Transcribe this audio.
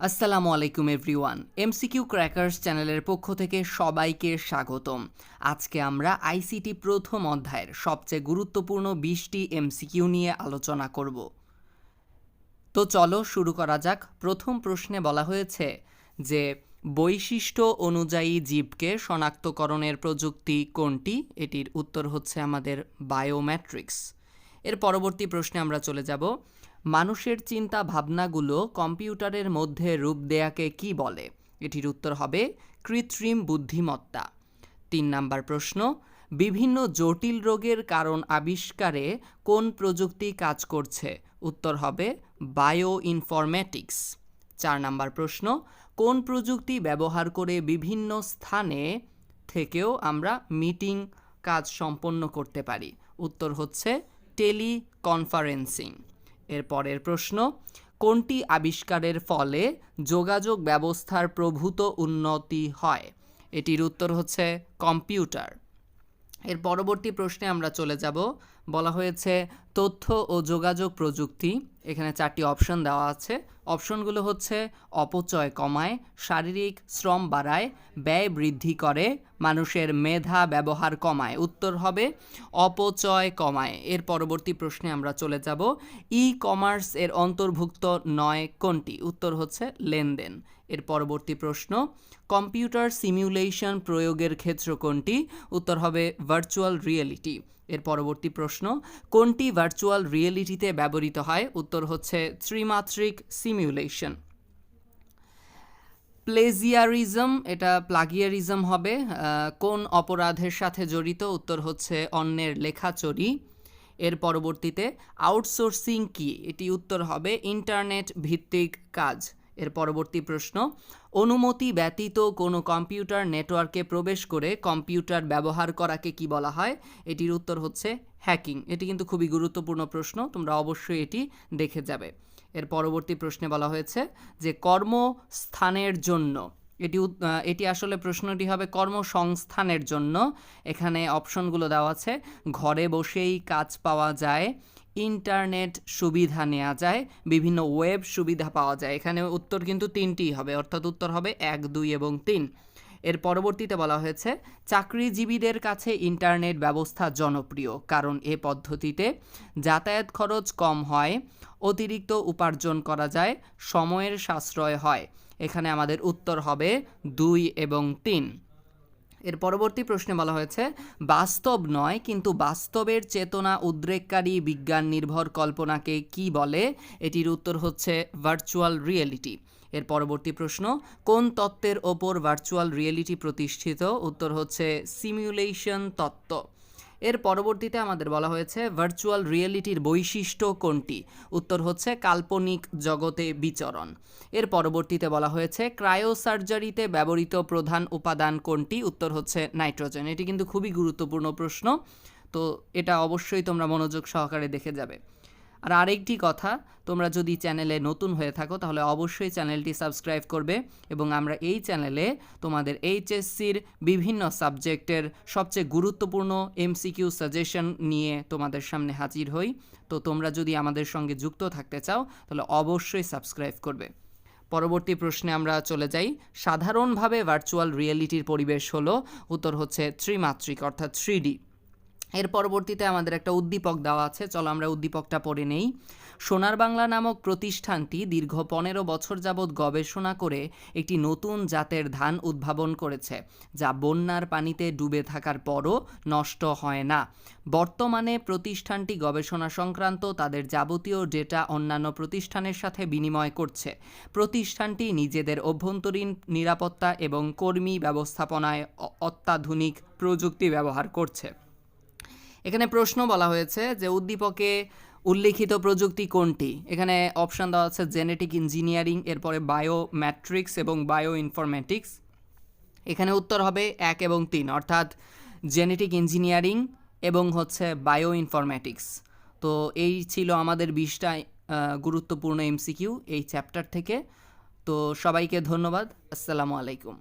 আসসালামু আলাইকুম, everyone. MCQ crackers চ্যানেলের পক্ষ থেকে সবাইকে স্বাগতম। আজকে আমরা আইসিটি প্রথম অধ্যায়ের সবচেয়ে গুরুত্বপূর্ণ বিশটি এমসিকিউ নিয়ে আলোচনা করব। তো চলো শুরু করা যাক। প্রথম প্রশ্নে বলা হয়েছে যে, বৈশিষ্ট্য অনুযায়ী জীবকে শনাক্তকরণের প্রযুক্তি কোনটি? এটির উত্তর হচ্ছে আমাদের বায়োমেট্রিক্স এর পরবর্তী প্রশ্নে আমরা চলে যাব। মানুষের চিন্তা ভাবনাগুলো কম্পিউটারের মধ্যে রূপ দেয়াকে কি বলে? এটির উত্তর হবে, কৃত্রিম বুদ্ধিমত্তা। তিন নাম্বার প্রশ্ন, বিভিন্ন জটিল রোগের কারণ আবিষ্কারে কোন প্রযুক্তি কাজ করছে? উত্তর হবে বায়ো ইনফরমেটিক্স চার নাম্বার প্রশ্ন, কোন প্রযুক্তি ব্যবহার করে বিভিন্ন স্থানে থেকেও আমরা মিটিং কাজ সম্পন্ন করতে পারি? উত্তর হচ্ছে টেলি কনফারেন্সিং এর পরের প্রশ্ন, কোনটি আবিষ্কারের ফলে যোগাযোগ ব্যবস্থার প্রভূত উন্নতি হয়? এটির উত্তর হচ্ছে কম্পিউটার। এর পরবর্তী প্রশ্নে আমরা চলে যাব। বলা হয়েছে তথ্য ও যোগাযোগ প্রযুক্তি, এখানে চারটি অপশন দেওয়া আছে। অপশনগুলো হচ্ছে অপচয় কমায়, শারীরিক শ্রম বাড়ায়, ব্যয় বৃদ্ধি করে, মানুষের মেধা ব্যবহার কমায়। উত্তর হবে অপচয় কমায়। এর পরবর্তী প্রশ্নে আমরা চলে যাব। ই কমার্স এর অন্তর্ভুক্ত নয় কোনটি? উত্তর হচ্ছে লেনদেন। এর পরবর্তী প্রশ্ন কম্পিউটার সিমিউলেশন প্রয়োগের ক্ষেত্র কোনটি? উত্তর হবে ভার্চুয়াল রিয়েলিটি এর পরবর্তী প্রশ্ন, কোনটি ভার্চুয়াল রিয়েলিটিতে ব্যবহৃত হয়। উত্তর হচ্ছে ত্রিমাত্রিক সিমিউলেশন প্লেজিয়ারিজম এটা প্লাগিয়ারিজম হবে। কোন অপরাধের সাথে জড়িত? উত্তর হচ্ছে অন্যের লেখা চুরি। এর পরবর্তীতে আউটসোর্সিং কি? এটি উত্তর হবে ইন্টারনেট ভিত্তিক কাজ। এর পরবর্তী প্রশ্ন, অনুমতি ব্যতীত কোনো কম্পিউটার নেটওয়ার্কে প্রবেশ করে কম্পিউটার ব্যবহার করাকে কি বলা হয়? এটির উত্তর হচ্ছে হ্যাকিং। এটি কিন্তু খুবই গুরুত্বপূর্ণ প্রশ্ন, তোমরা অবশ্যই এটি দেখে যাবে। এর পরবর্তী প্রশ্নে বলা হয়েছে যে কর্মস্থানের জন্য, এটি এটি আসলে প্রশ্নটি হবে কর্মসংস্থানের জন্য। এখানে অপশনগুলো দেওয়া আছে, ঘরে বসেই কাজ পাওয়া যায় ইন্টারনেট সুবিধা নেওয়া যায়, বিভিন্ন ওয়েব সুবিধা পাওয়া যায়। এখানে উত্তর কিন্তু তিনটিই হবে, অর্থাৎ উত্তর হবে এক, দুই এবং তিন। এর পরবর্তীতে বলা হয়েছে, চাকরিজীবীদের কাছে ইন্টারনেট ব্যবস্থা জনপ্রিয়, কারণ এ পদ্ধতিতে যাতায়াত খরচ কম হয়, অতিরিক্ত উপার্জন করা যায়, সময়ের সাশ্রয় হয়। এখানে আমাদের উত্তর হবে দুই এবং তিন। এর পরবর্তী প্রশ্নে বলা হয়েছে, বাস্তব নয়, কিন্তু বাস্তবের চেতনা উদ্রেককারী বিজ্ঞান নির্ভর কল্পনাকে কি বলে? এটির উত্তর হচ্ছে ভার্চুয়াল রিয়েলিটি এর পরবর্তী প্রশ্ন, কোন তত্ত্বের ওপর ভার্চুয়াল রিয়েলিটি প্রতিষ্ঠিত? উত্তর হচ্ছে সিমিউলেশন তত্ত্ব। এর পরবর্তীতে আমাদের বলা হয়েছে ভার্চুয়াল রিয়েলিটির বৈশিষ্ট্য কোনটি? উত্তর হচ্ছে কাল্পনিক জগতে বিচরণ। এর পরবর্তীতে বলা হয়েছে ক্রায়োসার্জারিতে ব্যবহৃত প্রধান উপাদান কোনটি? উত্তর হচ্ছে নাইট্রোজেন। এটি কিন্তু খুবই গুরুত্বপূর্ণ প্রশ্ন। তো এটা অবশ্যই তোমরা মনোযোগ সহকারে দেখে যাবে। আর আরেকটি কথা, তোমরা যদি চ্যানেলে নতুন হয়ে থাকো, তাহলে অবশ্যই চ্যানেলটি সাবস্ক্রাইব করবে এবং আমরা এই চ্যানেলে তোমাদের এইচএসসির বিভিন্ন সাবজেক্টের সবচেয়ে গুরুত্বপূর্ণ এমসিকিউ সাজেশন নিয়ে তোমাদের সামনে হাজির হই। তো তোমরা যদি আমাদের সঙ্গে যুক্ত থাকতে চাও, তাহলে অবশ্যই সাবস্ক্রাইব করবে। পরবর্তী প্রশ্নে আমরা চলে যাই। সাধারণভাবে ভার্চুয়াল রিয়েলিটির পরিবেশ হলো, উত্তর হচ্ছে ত্রিমাত্রিক, অর্থাৎ থ্রি এর পরবর্তীতে আমাদের একটা উদ্দীপক দেওয়া আছে, চলো আমরা উদ্দীপকটা পড়ে নেই। সোনার বাংলা নামক প্রতিষ্ঠানটি দীর্ঘ পনেরো বছর যাবৎ গবেষণা করে একটি নতুন জাতের ধান উদ্ভাবন করেছে, যা বন্যার পানিতে ডুবে থাকার পরও নষ্ট হয় না। বর্তমানে প্রতিষ্ঠানটি গবেষণা সংক্রান্ত তাদের যাবতীয় ডেটা অন্যান্য প্রতিষ্ঠানের সাথে বিনিময় করছে। প্রতিষ্ঠানটি নিজেদের অভ্যন্তরীণ নিরাপত্তা এবং কর্মী ব্যবস্থাপনায় অত্যাধুনিক প্রযুক্তি ব্যবহার করছে। এখানে প্রশ্ন বলা হয়েছে যে উদ্দীপকে উল্লিখিত প্রযুক্তি কোনটি? এখানে অপশন দেওয়া আছে জেনেটিক ইঞ্জিনিয়ারিং এরপরে বায়ো ম্যাট্রিক্স এবং বায়ো ইনফরমেটিক্স এখানে উত্তর হবে এক এবং তিন, অর্থাৎ জেনেটিক ইঞ্জিনিয়ারিং এবং হচ্ছে বায়ো ইনফরমেটিক্স তো এই ছিল আমাদের বিশটা গুরুত্বপূর্ণ এমসিকিউ এই চ্যাপ্টার থেকে। তো সবাইকে ধন্যবাদ, আসসালামু আলাইকুম।